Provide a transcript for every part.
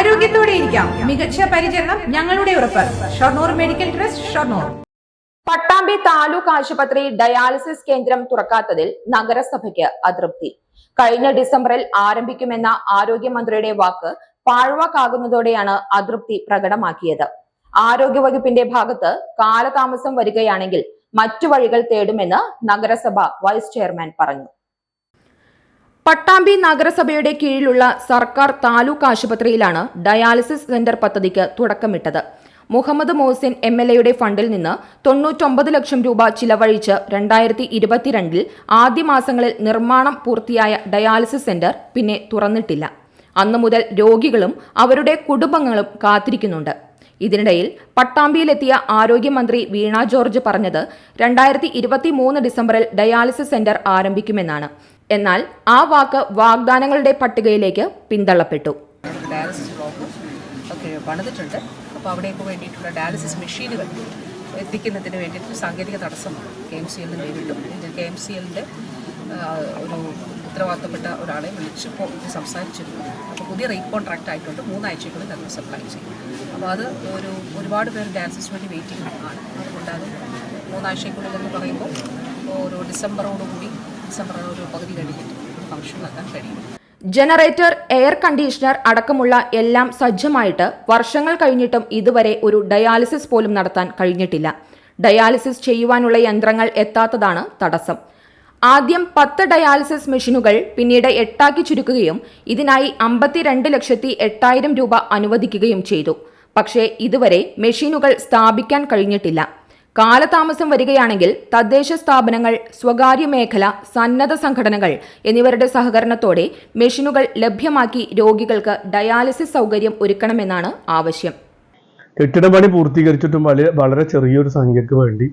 ആരോഗ്യത്തോടെ ഇരിക്കാം. മികച്ച പരിചരണം ഞങ്ങളുടെ ഉറപ്പ്. Shoranur medical trust Shoranur. Pattambi taluk ആശുപത്രി ഡയാലിസിസ് കേന്ദ്രം തുറക്കാത്തതിൽ നഗരസഭയ്ക്ക് അതൃപ്തി. കഴിഞ്ഞ ഡിസംബറിൽ ആരംഭിക്കുമെന്ന ആരോഗ്യമന്ത്രിയുടെ വാക്ക് പാഴ്വാക്കാകുന്നതോടെയാണ് അതൃപ്തി പ്രകടമാക്കിയത്. ആരോഗ്യവകുപ്പിന്റെ ഭാഗത്ത് കാലതാമസം വരികയാണെങ്കിൽ മറ്റു വഴികൾ തേടുമെന്ന് നഗരസഭ വൈസ് ചെയർമാൻ പറഞ്ഞു. പട്ടാമ്പി നഗരസഭയുടെ കീഴിലുള്ള സർക്കാർ താലൂക്ക് ആശുപത്രിയിലാണ് ഡയാലിസിസ് സെന്റർ പദ്ധതിക്ക് തുടക്കമിട്ടത്. മുഹമ്മദ് മോഹസിൻ എം എൽ എയുടെ ഫണ്ടിൽ നിന്ന് തൊണ്ണൂറ്റൊമ്പത് ലക്ഷം രൂപ ചിലവഴിച്ച് രണ്ടായിരത്തി ഇരുപത്തിരണ്ടിൽ ആദ്യ മാസങ്ങളിൽ നിർമ്മാണം പൂർത്തിയായ ഡയാലിസിസ് സെന്റർ പിന്നെ തുറന്നിട്ടില്ല. അന്നു മുതൽ രോഗികളും അവരുടെ കുടുംബങ്ങളും കാത്തിരിക്കുന്നുണ്ട്. ഇതിനിടയിൽ പട്ടാമ്പിയിലെത്തിയ ആരോഗ്യമന്ത്രി വീണ ജോർജ് പറഞ്ഞത് രണ്ടായിരത്തി ഇരുപത്തി മൂന്ന് ഡിസംബറിൽ ഡയാലിസിസ് സെന്റർ ആരംഭിക്കുമെന്നാണ്. എന്നാൽ ആ വാക്ക് വാഗ്ദാനങ്ങളുടെ പട്ടികയിലേക്ക് പിന്തള്ളപ്പെട്ടു. അപ്പോൾ അവിടേക്ക് വേണ്ടിയിട്ടുള്ള ഡയാലിസിസ് മെഷീനുകൾ എത്തിക്കുന്നതിന് വേണ്ടിയിട്ട് സാങ്കേതിക തടസ്സമാണ്. കെ എം സി എല്ലിന് നേരിട്ടും. കെ എം സി എല്ലിന്റെ ഒരു ഉത്തരവാദിത്തപ്പെട്ട ഒരാളെ വിളിച്ചപ്പോൾ ഇത് സംസാരിച്ചിരുന്നു. അപ്പോൾ പുതിയ റീ കോൺട്രാക്റ്റ് ആയിട്ടുണ്ട്. മൂന്നാഴ്ചക്കുള്ളിൽ അത് സപ്ലൈ ചെയ്യും. അപ്പോൾ അത് ഒരു ഒരുപാട് പേര് ഡയാലിസിസ് വേണ്ടി വെയിറ്റിംഗ് ആണ്. അതുകൊണ്ട് അത് മൂന്നാഴ്ചക്കുള്ളിൽ എന്ന് പറയുമ്പോൾ ഒരു ഡിസംബറോടുകൂടി ഒരു ജനറേറ്റർ എയർ കണ്ടീഷണർ അടക്കമുള്ള എല്ലാം സജ്ജമായിട്ട് വർഷങ്ങൾ കഴിഞ്ഞിട്ടും ഇതുവരെ ഒരു ഡയാലിസിസ് പോലും നടത്താൻ കഴിഞ്ഞിട്ടില്ല. ഡയാലിസിസ് ചെയ്യുവാനുള്ള യന്ത്രങ്ങൾ എത്താത്തതാണ് തടസ്സം. ആദ്യം പത്ത് ഡയാലിസിസ് മെഷീനുകൾ പിന്നീട് എട്ടാക്കി ചുരുക്കുകയും ഇതിനായി അമ്പത്തിരണ്ട് ലക്ഷത്തി എട്ടായിരം രൂപ അനുവദിക്കുകയും ചെയ്തു. പക്ഷേ ഇതുവരെ മെഷീനുകൾ സ്ഥാപിക്കാൻ കഴിഞ്ഞിട്ടില്ല. കാലതാമസം വരികയാണെങ്കിൽ തദ്ദേശ സ്ഥാപനങ്ങൾ സ്വകാര്യ മേഖല സന്നദ്ധ സംഘടനകൾ എന്നിവരുടെ സഹകരണത്തോടെ മെഷീനുകൾ ലഭ്യമാക്കി രോഗികൾക്ക് ഡയാലിസിസ് സൗകര്യം ഒരുക്കണമെന്നാണ് ആവശ്യം. കെട്ടിടപണി പൂർത്തീകരിച്ചിട്ടും വളരെ ചെറിയൊരു സംഖ്യക്ക് വേണ്ടി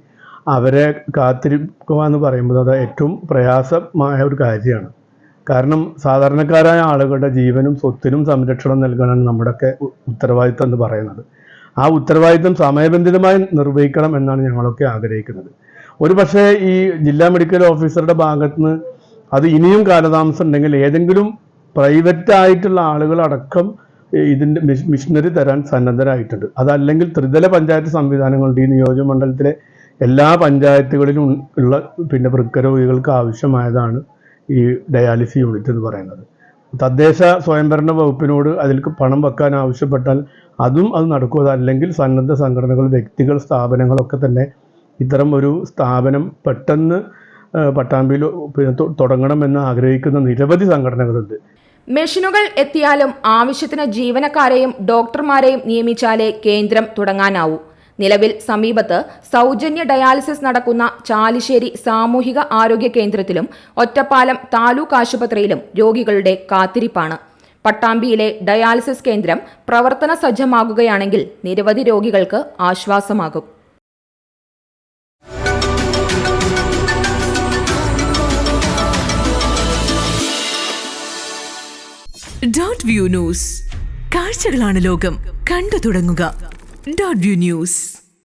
അവരെ കാത്തിരിക്കുക എന്ന് പറയുമ്പോൾ അത് ഏറ്റവും പ്രയാസമായ ഒരു കാര്യമാണ്. കാരണം സാധാരണക്കാരായ ആളുകളുടെ ജീവനും സ്വത്തിനും സംരക്ഷണം നൽകാനാണ് നമ്മുടെയൊക്കെ ഉത്തരവാദിത്തം എന്ന് പറയുന്നത്. ആ ഉത്തരവാദിത്തം സമയബന്ധിതമായി നിർവഹിക്കണം എന്നാണ് ഞങ്ങളൊക്കെ ആഗ്രഹിക്കുന്നത്. ഒരു പക്ഷേ ഈ ജില്ലാ മെഡിക്കൽ ഓഫീസറുടെ ഭാഗത്ത് നിന്ന് അത് ഇനിയും കാലതാമസം ഉണ്ടെങ്കിൽ ഏതെങ്കിലും പ്രൈവറ്റ് ആയിട്ടുള്ള ആളുകളടക്കം ഇതിന്റെ മിഷനറി തരാൻ സന്നദ്ധരായിട്ടുണ്ട്. അതല്ലെങ്കിൽ ത്രിതല പഞ്ചായത്ത് സംവിധാനങ്ങളുണ്ട് ഈ നിയോജകമണ്ഡലത്തിലെ എല്ലാ പഞ്ചായത്തുകളിലും ഉള്ള പിന്നെ വൃക്കരോഗികൾക്ക് ആവശ്യമായതാണ് ഈ ഡയാലിസിസ് യൂണിറ്റ് എന്ന് പറയുന്നത്. തദ്ദേശ സ്വയംഭരണ വകുപ്പിനോട് അതിൽ പണം വെക്കാൻ ആവശ്യപ്പെട്ടാൽ അതും അത് നടക്കുക അല്ലെങ്കിൽ സന്നദ്ധ സംഘടനകൾ വ്യക്തികൾ സ്ഥാപനങ്ങളൊക്കെ തന്നെ ഇത്തരം ഒരു സ്ഥാപനം പെട്ടെന്ന് പട്ടാമ്പിയിൽ തുടങ്ങണമെന്ന് ആഗ്രഹിക്കുന്ന നിരവധി സംഘടനകളുണ്ട്. മെഷീനുകൾ എത്തിയാലും ആവശ്യത്തിന് ജീവനക്കാരെയും ഡോക്ടർമാരെയും നിയമിച്ചാലേ കേന്ദ്രം തുടങ്ങാനാവൂ. നിലവിൽ സമീപത്ത് സൗജന്യ ഡയാലിസിസ് നടക്കുന്ന ചാലിശ്ശേരി സാമൂഹിക ആരോഗ്യ കേന്ദ്രത്തിലും ഒറ്റപ്പാലം താലൂക്ക് ആശുപത്രിയിലും രോഗികളുടെ കാത്തിരിപ്പാണ്. പട്ടാമ്പിയിലെ ഡയാലിസിസ് കേന്ദ്രം പ്രവർത്തന സജ്ജമാകുകയാണെങ്കിൽ നിരവധി രോഗികൾക്ക് ആശ്വാസമാകും. Dot view news. കാഴ്ചകളാണ് ലോകം. കണ്ടു തുടങ്ങുക. Dot view news